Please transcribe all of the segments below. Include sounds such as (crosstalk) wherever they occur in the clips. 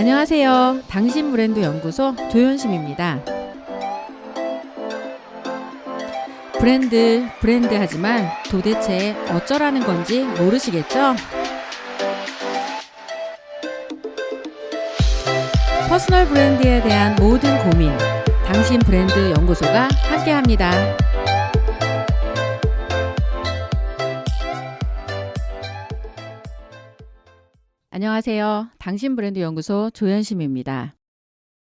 안녕하세요. 당신 브랜드 연구소 조현심입니다. 브랜드, 브랜드 하지만 도대체 어쩌라는 건지 모르시겠죠? 퍼스널 브랜드에 대한 모든 고민, 당신 브랜드 연구소가 함께 합니다. 안녕하세요. 당신 브랜드 연구소 조현심입니다.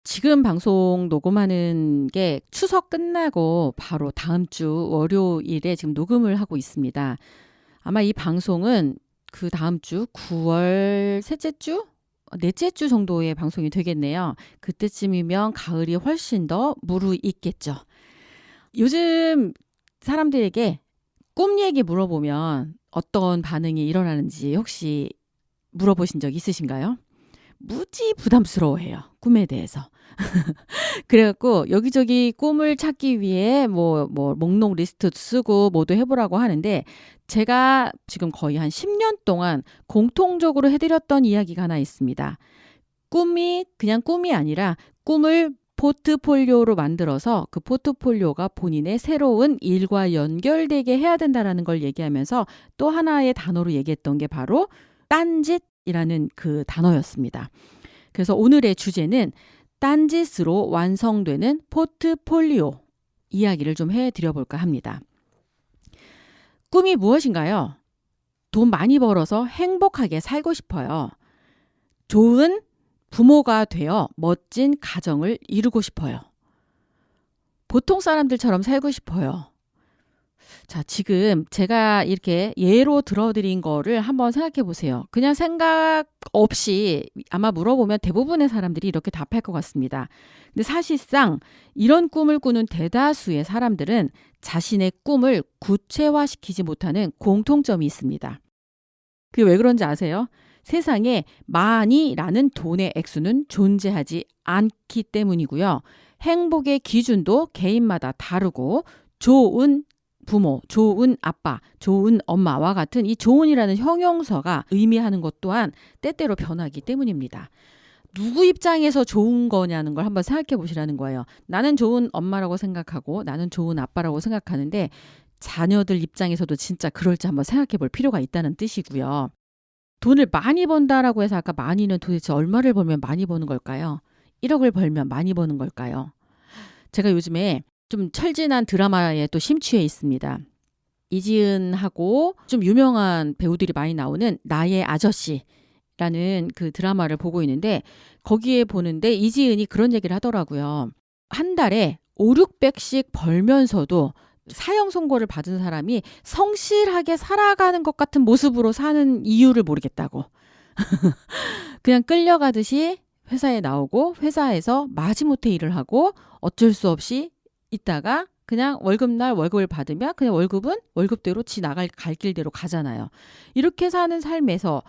지금 방송 녹음하는 게 추석 끝나고 바로 다음 주 월요일에 지금 녹음을 하고 있습니다. 아마 이 방송은 그 다음 주 9월 셋째 주? 넷째 주 정도의 방송이 되겠네요. 그때쯤이면 가을이 훨씬 더 무르익겠죠. 요즘 사람들에게 꿈 얘기 물어보면 어떤 반응이 일어나는지 혹시 물어보신 적 있으신가요? 무지 부담스러워해요. 꿈에 대해서. (laughs) 그래갖고 여기저기 꿈을 찾기 위해 뭐, 뭐, 목록 리스트 쓰고 뭐도 해보라고 하는데 제가 지금 거의 한 10년 동안 공통적으로 해드렸던 이야기가 하나 있습니다. 꿈이 그냥 꿈이 아니라 꿈을 포트폴리오로 만들어서 그 포트폴리오가 본인의 새로운 일과 연결되게 해야 된다라는 걸 얘기하면서 또 하나의 단어로 얘기했던 게 바로 딴짓 이라는 그 단어였습니다. 그래서 오늘의 주제는 딴짓으로 완성되는 포트폴리오 이야기를 좀 해드려 볼까 합니다. 꿈이 무엇인가요? 돈 많이 벌어서 행복하게 살고 싶어요. 좋은 부모가 되어 멋진 가정을 이루고 싶어요. 보통 사람들처럼 살고 싶어요. 자, 지금 제가 이렇게 예로 들어드린 거를 한번 생각해 보세요. 그냥 생각 없이 아마 물어보면 대부분의 사람들이 이렇게 답할 것 같습니다. 근데 사실상 이런 꿈을 꾸는 대다수의 사람들은 자신의 꿈을 구체화시키지 못하는 공통점이 있습니다. 그게 왜 그런지 아세요? 세상에 많이라는 돈의 액수는 존재하지 않기 때문이고요. 행복의 기준도 개인마다 다르고 좋은 부모, 좋은 아빠, 좋은 엄마와 같은 이 좋은이라는 형용사가 의미하는 것 또한 때때로 변하기 때문입니다. 누구 입장에서 좋은 거냐는 걸 한번 생각해 보시라는 거예요. 나는 좋은 엄마라고 생각하고 나는 좋은 아빠라고 생각하는데 자녀들 입장에서도 진짜 그럴지 한번 생각해 볼 필요가 있다는 뜻이고요. 돈을 많이 번다라고 해서 아까 많이는 도대체 얼마를 벌면 많이 버는 걸까요? 1억을 벌면 많이 버는 걸까요? 제가 요즘에 좀 철진한 드라마에 또 심취해 있습니다. 이지은하고 좀 유명한 배우들이 많이 나오는 나의 아저씨 라는 그 드라마를 보고 있는데 거기에 보는데 이지은이 그런 얘기를 하더라고요. 한 달에 5, 600씩 벌면서도 사형 선고를 받은 사람이 성실하게 살아가는 것 같은 모습으로 사는 이유를 모르겠다고. (laughs) 그냥 끌려가듯이 회사에 나오고 회사에서 마지못해 일을 하고 어쩔 수 없이 있다가 그냥 월급날 월급을 받으면 그냥 월급은 월급대로 지 나갈 갈 길대로 가잖아요. 이렇게 사는 삶에서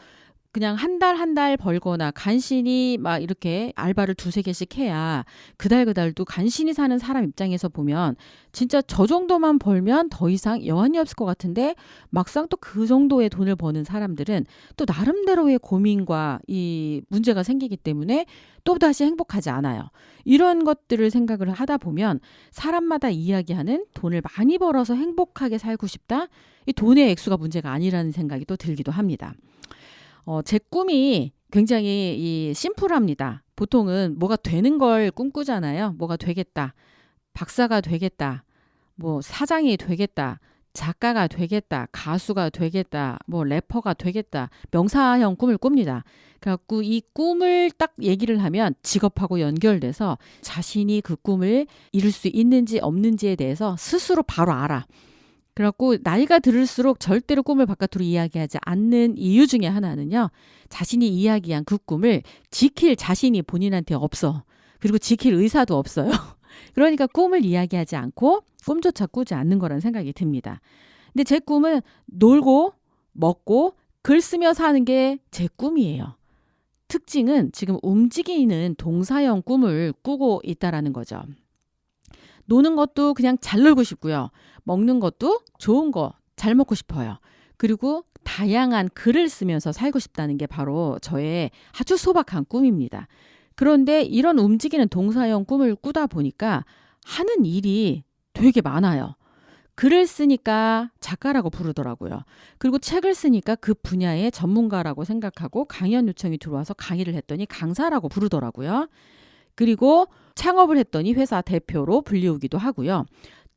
그냥 한 달 한 달 벌거나 간신히 막 이렇게 알바를 두세 개씩 해야 그달 그달도 간신히 사는 사람 입장에서 보면 진짜 저 정도만 벌면 더 이상 여한이 없을 것 같은데 막상 또 그 정도의 돈을 버는 사람들은 또 나름대로의 고민과 이 문제가 생기기 때문에 또다시 행복하지 않아요. 이런 것들을 생각을 하다 보면 사람마다 이야기하는 돈을 많이 벌어서 행복하게 살고 싶다? 이 돈의 액수가 문제가 아니라는 생각이 또 들기도 합니다. 어, 제 꿈이 굉장히 이 심플합니다. 보통은 뭐가 되는 걸 꿈꾸잖아요. 뭐가 되겠다. 박사가 되겠다. 뭐 사장이 되겠다. 작가가 되겠다. 가수가 되겠다. 뭐 래퍼가 되겠다. 명사형 꿈을 꿉니다. 그래갖고 이 꿈을 딱 얘기를 하면 직업하고 연결돼서 자신이 그 꿈을 이룰 수 있는지 없는지에 대해서 스스로 바로 알아. 그래갖고 나이가 들을수록 절대로 꿈을 바깥으로 이야기하지 않는 이유 중에 하나는요. 자신이 이야기한 그 꿈을 지킬 자신이 본인한테 없어. 그리고 지킬 의사도 없어요. (laughs) 그러니까 꿈을 이야기하지 않고 꿈조차 꾸지 않는 거라는 생각이 듭니다. 근데 제 꿈은 놀고 먹고 글 쓰며 사는 게 제 꿈이에요. 특징은 지금 움직이는 동사형 꿈을 꾸고 있다라는 거죠. 노는 것도 그냥 잘 놀고 싶고요. 먹는 것도 좋은 거 잘 먹고 싶어요. 그리고 다양한 글을 쓰면서 살고 싶다는 게 바로 저의 아주 소박한 꿈입니다. 그런데 이런 움직이는 동사형 꿈을 꾸다 보니까 하는 일이 되게 많아요. 글을 쓰니까 작가라고 부르더라고요. 그리고 책을 쓰니까 그 분야의 전문가라고 생각하고 강연 요청이 들어와서 강의를 했더니 강사라고 부르더라고요. 그리고 창업을 했더니 회사 대표로 불리우기도 하고요.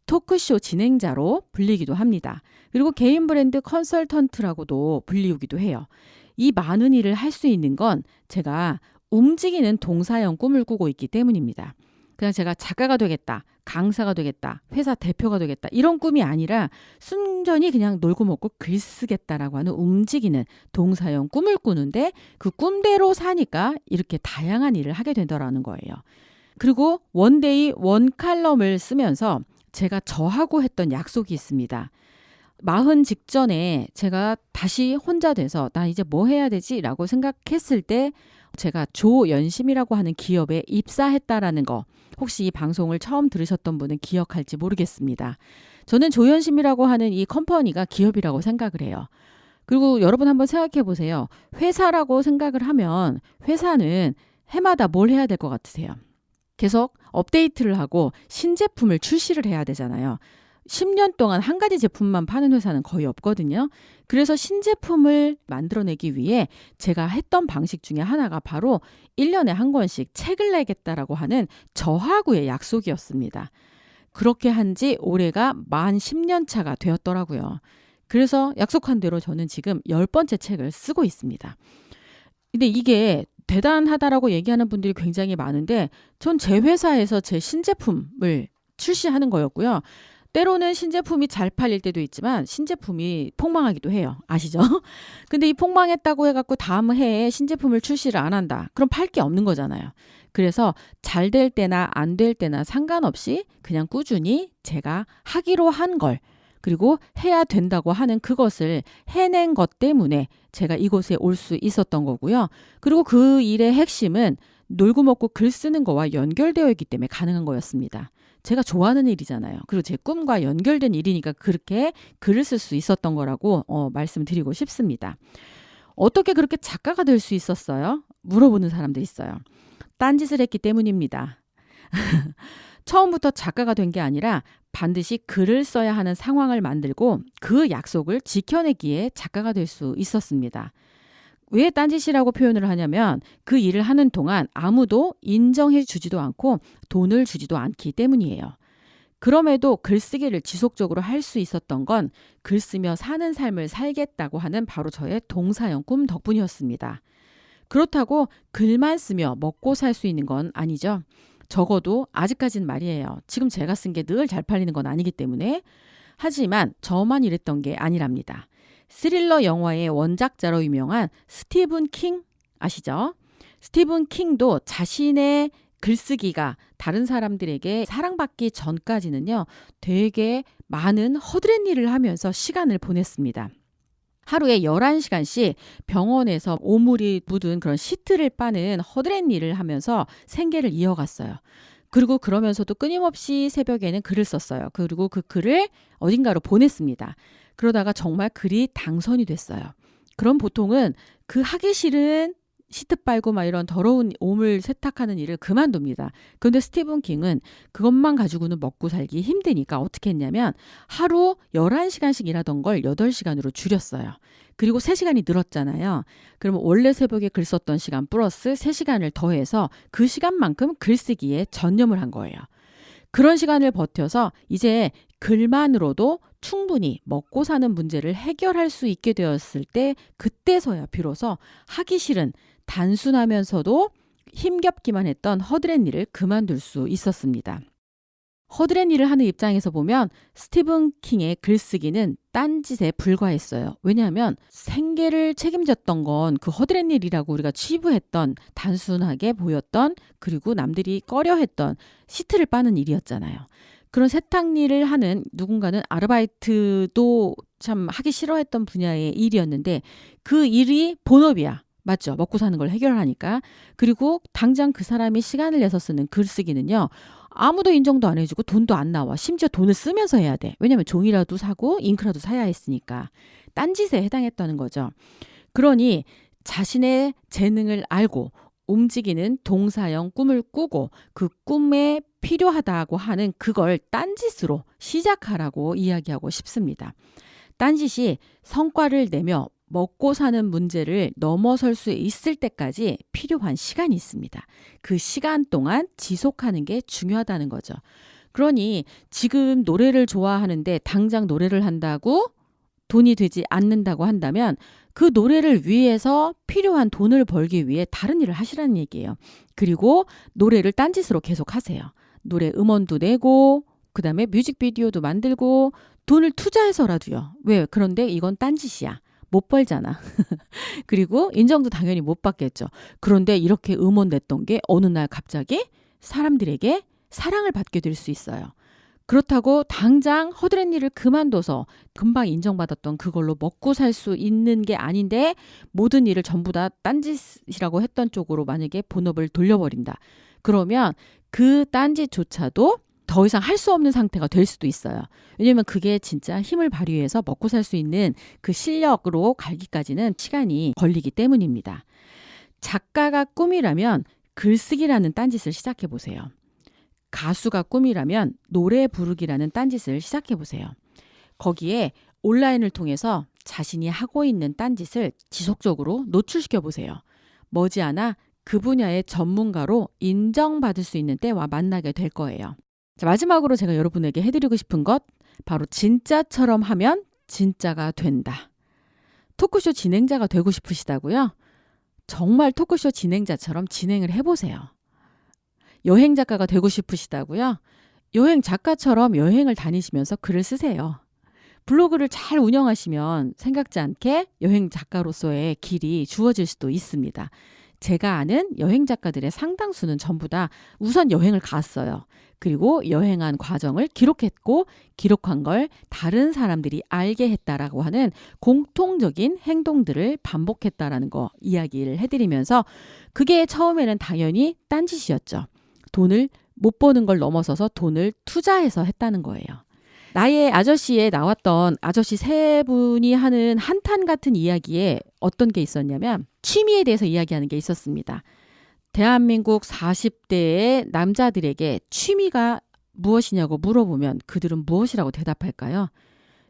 토크쇼 진행자로 불리기도 합니다. 그리고 개인 브랜드 컨설턴트라고도 불리우기도 해요. 이 많은 일을 할 수 있는 건 제가 움직이는 동사형 꿈을 꾸고 있기 때문입니다. 그냥 제가 작가가 되겠다, 강사가 되겠다, 회사 대표가 되겠다 이런 꿈이 아니라 순전히 그냥 놀고 먹고 글 쓰겠다라고 하는 움직이는 동사형 꿈을 꾸는데 그 꿈대로 사니까 이렇게 다양한 일을 하게 되더라는 거예요. 그리고 원데이 원 칼럼을 쓰면서 제가 저하고 했던 약속이 있습니다. 마흔 직전에 제가 다시 혼자 돼서 나 이제 뭐 해야 되지 라고 생각했을 때 제가 조연심이라고 하는 기업에 입사했다라는 거 혹시 이 방송을 처음 들으셨던 분은 기억할지 모르겠습니다. 저는 조연심이라고 하는 이 컴퍼니가 기업이라고 생각을 해요. 그리고 여러분 한번 생각해 보세요. 회사라고 생각을 하면 회사는 해마다 뭘 해야 될 것 같으세요? 계속 업데이트를 하고 신제품을 출시를 해야 되잖아요. 10년 동안 한 가지 제품만 파는 회사는 거의 없거든요. 그래서 신제품을 만들어내기 위해 제가 했던 방식 중에 하나가 바로 1년에 한 권씩 책을 내겠다라고 하는 저하고의 약속이었습니다. 그렇게 한 지 올해가 만 10년 차가 되었더라고요. 그래서 약속한 대로 저는 지금 10번째 책을 쓰고 있습니다. 근데 이게 대단하다라고 얘기하는 분들이 굉장히 많은데 전 제 회사에서 제 신제품을 출시하는 거였고요. 때로는 신제품이 잘 팔릴 때도 있지만 신제품이 폭망하기도 해요. 아시죠? (laughs) 근데 이 폭망했다고 해갖고 다음 해에 신제품을 출시를 안 한다. 그럼 팔 게 없는 거잖아요. 그래서 잘 될 때나 안 될 때나 상관없이 그냥 꾸준히 제가 하기로 한 걸 그리고 해야 된다고 하는 그것을 해낸 것 때문에 제가 이곳에 올 수 있었던 거고요. 그리고 그 일의 핵심은 놀고 먹고 글 쓰는 거와 연결되어 있기 때문에 가능한 거였습니다. 제가 좋아하는 일이잖아요. 그리고 제 꿈과 연결된 일이니까 그렇게 글을 쓸 수 있었던 거라고 어, 말씀드리고 싶습니다. 어떻게 그렇게 작가가 될 수 있었어요? 물어보는 사람도 있어요. 딴짓을 했기 때문입니다. (laughs) 처음부터 작가가 된 게 아니라 반드시 글을 써야 하는 상황을 만들고 그 약속을 지켜내기에 작가가 될 수 있었습니다. 왜 딴짓이라고 표현을 하냐면 그 일을 하는 동안 아무도 인정해 주지도 않고 돈을 주지도 않기 때문이에요. 그럼에도 글쓰기를 지속적으로 할 수 있었던 건 글 쓰며 사는 삶을 살겠다고 하는 바로 저의 동사형 꿈 덕분이었습니다. 그렇다고 글만 쓰며 먹고 살 수 있는 건 아니죠. 적어도 아직까지는 말이에요. 지금 제가 쓴 게 늘 잘 팔리는 건 아니기 때문에. 하지만 저만 이랬던 게 아니랍니다. 스릴러 영화의 원작자로 유명한 스티븐 킹 아시죠? 스티븐 킹도 자신의 글쓰기가 다른 사람들에게 사랑받기 전까지는요, 되게 많은 허드렛 일을 하면서 시간을 보냈습니다. 하루에 11시간씩 병원에서 오물이 묻은 그런 시트를 빠는 허드렛 일을 하면서 생계를 이어갔어요. 그리고 그러면서도 끊임없이 새벽에는 글을 썼어요. 그리고 그 글을 어딘가로 보냈습니다. 그러다가 정말 글이 당선이 됐어요. 그럼 보통은 그 하기 싫은 시트 빨고 막 이런 더러운 오물 세탁하는 일을 그만둡니다. 그런데 스티븐 킹은 그것만 가지고는 먹고 살기 힘드니까 어떻게 했냐면 하루 11시간씩 일하던 걸 8시간으로 줄였어요. 그리고 3시간이 늘었잖아요. 그러면 원래 새벽에 글 썼던 시간 플러스 3시간을 더해서 그 시간만큼 글쓰기에 전념을 한 거예요. 그런 시간을 버텨서 이제 글만으로도 충분히 먹고 사는 문제를 해결할 수 있게 되었을 때 그때서야 비로소 하기 싫은 단순하면서도 힘겹기만 했던 허드렛 일을 그만둘 수 있었습니다. 허드렛 일을 하는 입장에서 보면 스티븐 킹의 글쓰기는 딴짓에 불과했어요. 왜냐하면 생계를 책임졌던 건 그 허드렛 일이라고 우리가 치부했던 단순하게 보였던 그리고 남들이 꺼려했던 시트를 빠는 일이었잖아요. 그런 세탁 일을 하는 누군가는 아르바이트도 참 하기 싫어했던 분야의 일이었는데 그 일이 본업이야. 맞죠? 먹고 사는 걸 해결하니까. 그리고 당장 그 사람이 시간을 내서 쓰는 글쓰기는요. 아무도 인정도 안 해주고 돈도 안 나와. 심지어 돈을 쓰면서 해야 돼. 왜냐면 종이라도 사고 잉크라도 사야 했으니까. 딴짓에 해당했다는 거죠. 그러니 자신의 재능을 알고 움직이는 동사형 꿈을 꾸고 그 꿈에 필요하다고 하는 그걸 딴짓으로 시작하라고 이야기하고 싶습니다. 딴짓이 성과를 내며 먹고 사는 문제를 넘어설 수 있을 때까지 필요한 시간이 있습니다. 그 시간 동안 지속하는 게 중요하다는 거죠. 그러니 지금 노래를 좋아하는데 당장 노래를 한다고 돈이 되지 않는다고 한다면 그 노래를 위해서 필요한 돈을 벌기 위해 다른 일을 하시라는 얘기예요. 그리고 노래를 딴짓으로 계속 하세요. 노래 음원도 내고 그다음에 뮤직비디오도 만들고 돈을 투자해서라도요. 왜? 그런데 이건 딴짓이야. 못 벌잖아. (laughs) 그리고 인정도 당연히 못 받겠죠. 그런데 이렇게 음원 냈던 게 어느 날 갑자기 사람들에게 사랑을 받게 될 수 있어요. 그렇다고 당장 허드렛 일을 그만둬서 금방 인정받았던 그걸로 먹고 살 수 있는 게 아닌데 모든 일을 전부 다 딴짓이라고 했던 쪽으로 만약에 본업을 돌려버린다. 그러면 그 딴짓조차도 더 이상 할 수 없는 상태가 될 수도 있어요. 왜냐면 그게 진짜 힘을 발휘해서 먹고 살 수 있는 그 실력으로 갈기까지는 시간이 걸리기 때문입니다. 작가가 꿈이라면 글쓰기라는 딴짓을 시작해 보세요. 가수가 꿈이라면 노래 부르기라는 딴짓을 시작해 보세요. 거기에 온라인을 통해서 자신이 하고 있는 딴짓을 지속적으로 노출시켜 보세요. 머지않아 그 분야의 전문가로 인정받을 수 있는 때와 만나게 될 거예요. 자, 마지막으로 제가 여러분에게 해드리고 싶은 것, 바로 진짜처럼 하면 진짜가 된다. 토크쇼 진행자가 되고 싶으시다고요? 정말 토크쇼 진행자처럼 진행을 해보세요. 여행 작가가 되고 싶으시다고요? 여행 작가처럼 여행을 다니시면서 글을 쓰세요. 블로그를 잘 운영하시면 생각지 않게 여행 작가로서의 길이 주어질 수도 있습니다. 제가 아는 여행 작가들의 상당수는 전부 다 우선 여행을 갔어요. 그리고 여행한 과정을 기록했고 기록한 걸 다른 사람들이 알게 했다라고 하는 공통적인 행동들을 반복했다라는 거 이야기를 해드리면서 그게 처음에는 당연히 딴짓이었죠. 돈을 못 버는 걸 넘어서서 돈을 투자해서 했다는 거예요. 나의 아저씨에 나왔던 아저씨 세 분이 하는 한탄 같은 이야기에 어떤 게 있었냐면 취미에 대해서 이야기하는 게 있었습니다. 대한민국 40대의 남자들에게 취미가 무엇이냐고 물어보면 그들은 무엇이라고 대답할까요?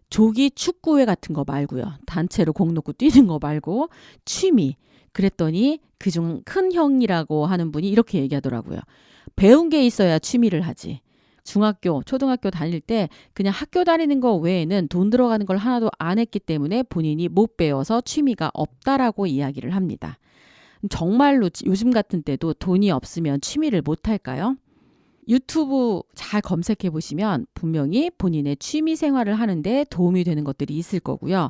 조기 축구회 같은 거 말고요. 단체로 공 놓고 뛰는 거 말고 취미. 그랬더니 그중 큰 형이라고 하는 분이 이렇게 얘기하더라고요. 배운 게 있어야 취미를 하지. 중학교, 초등학교 다닐 때 그냥 학교 다니는 거 외에는 돈 들어가는 걸 하나도 안 했기 때문에 본인이 못 배워서 취미가 없다라고 이야기를 합니다. 정말로 요즘 같은 때도 돈이 없으면 취미를 못 할까요? 유튜브 잘 검색해 보시면 분명히 본인의 취미 생활을 하는데 도움이 되는 것들이 있을 거고요.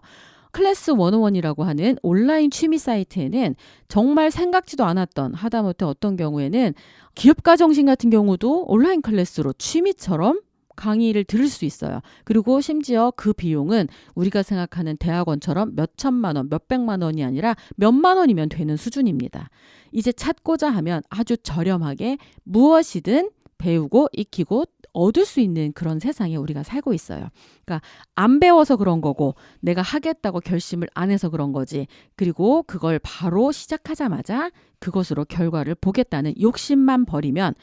클래스 101이라고 하는 온라인 취미 사이트에는 정말 생각지도 않았던 하다못해 어떤 경우에는 기업가 정신 같은 경우도 온라인 클래스로 취미처럼 강의를 들을 수 있어요. 그리고 심지어 그 비용은 우리가 생각하는 대학원처럼 몇 천만 원, 몇 백만 원이 아니라 몇만 원이면 되는 수준입니다. 이제 찾고자 하면 아주 저렴하게 무엇이든 배우고 익히고 얻을 수 있는 그런 세상에 우리가 살고 있어요. 그러니까 안 배워서 그런 거고 내가 하겠다고 결심을 안 해서 그런 거지. 그리고 그걸 바로 시작하자마자 그것으로 결과를 보겠다는 욕심만 버리면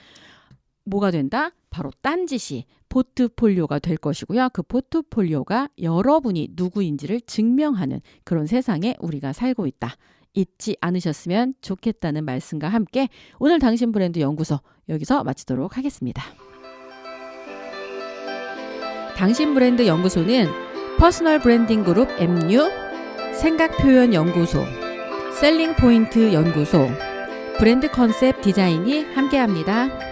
뭐가 된다? 바로 딴짓이 포트폴리오가 될 것이고요. 그 포트폴리오가 여러분이 누구인지를 증명하는 그런 세상에 우리가 살고 있다. 잊지 않으셨으면 좋겠다는 말씀과 함께 오늘 당신 브랜드 연구소 여기서 마치도록 하겠습니다. 당신 브랜드 연구소는 퍼스널 브랜딩 그룹 MU, 생각 표현 연구소, 셀링 포인트 연구소, 브랜드 컨셉 디자인이 함께합니다.